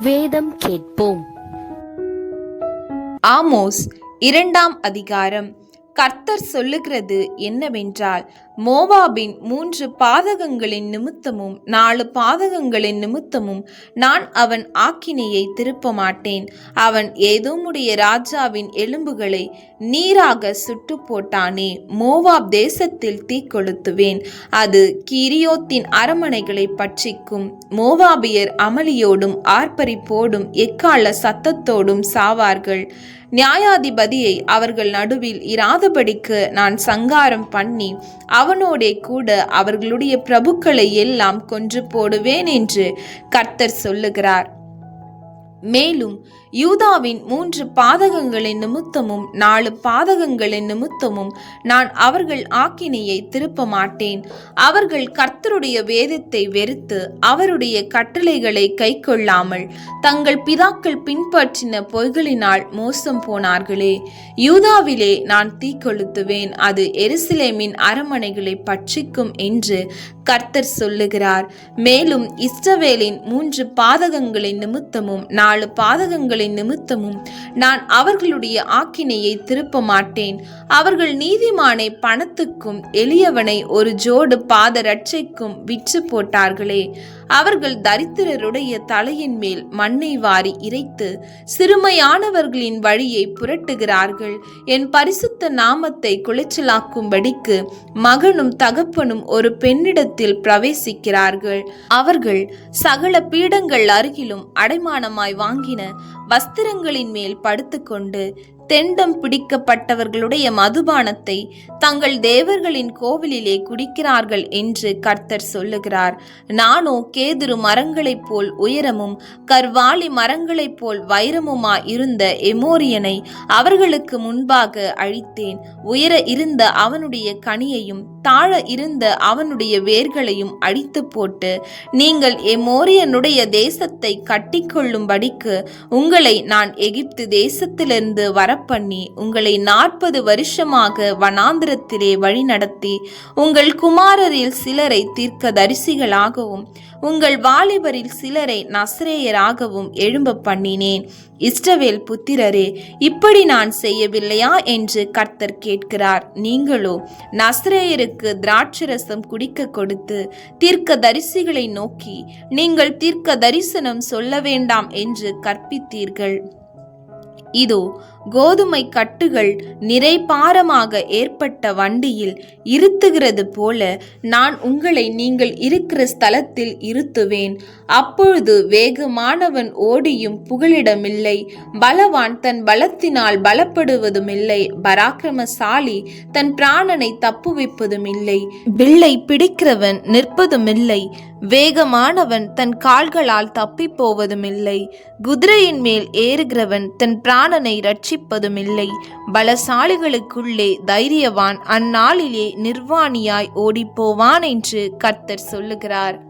வேதம் கேட்போம். ஆமோஸ் இரண்டாம் அதிகாரம். கர்த்தர் சொல்லுகிறது என்னவென்றால் மோவாபின் மூன்று பாதகங்களின் நிமித்தமும் நாலு பாதகங்களின் நிமித்தமும் நான் அவன் ஆக்கினையை திருப்ப மாட்டேன் அவன் ஏதோமுடைய ராஜாவின் எலும்புகளை நீராக சுட்டு போட்டானே மோவாப் தேசத்தில் தீக்கொளுத்துவேன் அது கிரியோத்தின் அரமனைகளை பட்சிக்கும் மோவாபியர் அமளியோடும் ஆர்ப்பரிப்போடும் எக்கால சத்தத்தோடும் சாவார்கள். நியாயாதிபதியை அவர்கள் நடுவில் இராதபடிக்கு நான் சங்காரம் பண்ணி அவனோடே கூட அவர்களுடைய பிரபுக்களை எல்லாம் கொன்று போடுவேன் என்று கர்த்தர் சொல்லுகிறார். மேலும் யூதாவின் மூன்று பாதகங்களின் நிமித்தமும் நாலு பாதகங்களின் நிமித்தமும் நான் அவர்கள் ஆக்கினையை திருப்ப மாட்டேன் அவர்கள் கர்த்தருடைய வேதத்தை வெறுத்து அவருடைய கட்டளைகளை கைக்கொள்ளாமல் தங்கள் பிதாக்கள் பின்பற்றின பொய்களினால் மோசம் போனார்களே. யூதாவிலே நான் தீக்கொளுத்துவேன் அது எருசலேமின் அரமனைகளை பட்சிக்கும் என்று கர்த்தர் சொல்லுகிறார். மேலும் இஸ்ரவேலின் மூன்று பாதகங்களின் நிமித்தமும் நாலு பாதகங்களின் நிமித்தமும் நான் அவர்களுடைய ஆக்கினையை திருப்ப மாட்டேன் அவர்கள் நீதிமானை பணத்துக்கும் எளியவனை ஒரு ஜோடு பாத ரட்சைக்கும் விற்று போட்டார்களே. அவர்கள் தரித்திரருடைய தலையின் மேல் மண்ணை வாரி இறைத்து சிறுமையானவர்களின் வழியை புரட்டுகிறார்கள். என் பரிசுத்த நாமத்தை குலைச்சலாக்கும்படிக்கு மகனும் தகப்பனும் ஒரு பெண்ணிடத்தில் பிரவேசிக்கிறார்கள். அவர்கள் சகல பீடங்கள் அருகிலும் அடைமானமாய் வாங்கின வஸ்திரங்களின் மேல் படுத்துக்கொண்டு தெண்டம் பிடிக்கப்பட்டவர்களுடைய மதுபானத்தை தங்கள் தேவர்களின் கோவிலிலே குடிக்கிறார்கள் என்று கர்த்தர் சொல்லுகிறார். நானோ கேதுரு மரங்களைப் போல் உயரமும் கர்வாலி மரங்களைப் போல் வைரமுமா இருந்த எமோரியனை அவர்களுக்கு முன்பாக அழித்தேன். உயர இருந்த அவனுடைய கனியையும் தாழ இருந்த அவனுடைய வேர்களையும் அழித்து போட்டு நீங்கள் எமோரியனுடைய தேசத்தை கட்டிக்கொள்ளும்படிக்கு உங்கள் நான் எகிப்து தேசத்திலிருந்து வரப்பண்ணி உங்களை நாற்பது வருஷமாக வனாந்திரத்திலே வழிநடத்தி உங்கள் குமாரரில் சிலரை தீர்க்க தரிசிகளாகவும் உங்கள் வாலிபரில் சிலரை நஸ்ரேயராகவும் எழும்ப பண்ணினேன். இஸ்ரவேல் புத்திரரே இப்படி நான் செய்யவில்லையா என்று கர்த்தர் கேட்கிறார். நீங்களோ நஸ்ரேயருக்கு திராட்சரசம் குடிக்க கொடுத்து தீர்க்க தரிசிகளை நோக்கி நீங்கள் தீர்க்க தரிசனம் சொல்ல வேண்டாம் என்று கற்பித்தீர்கள். இதோ கோதுமை கட்டுகள் நிறைபாரமாக ஏற்பட்ட வண்டியில் இருத்துகிறது போல நான் உங்களை நீங்கள் இருக்கிற ஸ்தலத்தில் இருத்துவேன். அப்பொழுது வேகமானவன் ஓடியும் புகலிடமில்லை. பலவான் தன் பலத்தினால் பலப்படுவதுமில்லை. பராக்கிரமசாலி தன் பிராணனை தப்புவிப்பதுமில்லை. வில்லை பிடிக்கிறவன் நிற்பதுமில்லை. வேகமானவன் தன் கால்களால் தப்பிப் போவதுமில்லை குதிரையின் மேல் ஏறுகிறவன் தன் பிராணனை சிந்திப்பதுமில்லை. பலசாலிகளுக்குள்ளே தைரியவான் அந்நாளிலே நிர்வாணியாய் ஓடிப்போவான் என்று கர்த்தர் சொல்லுகிறார்.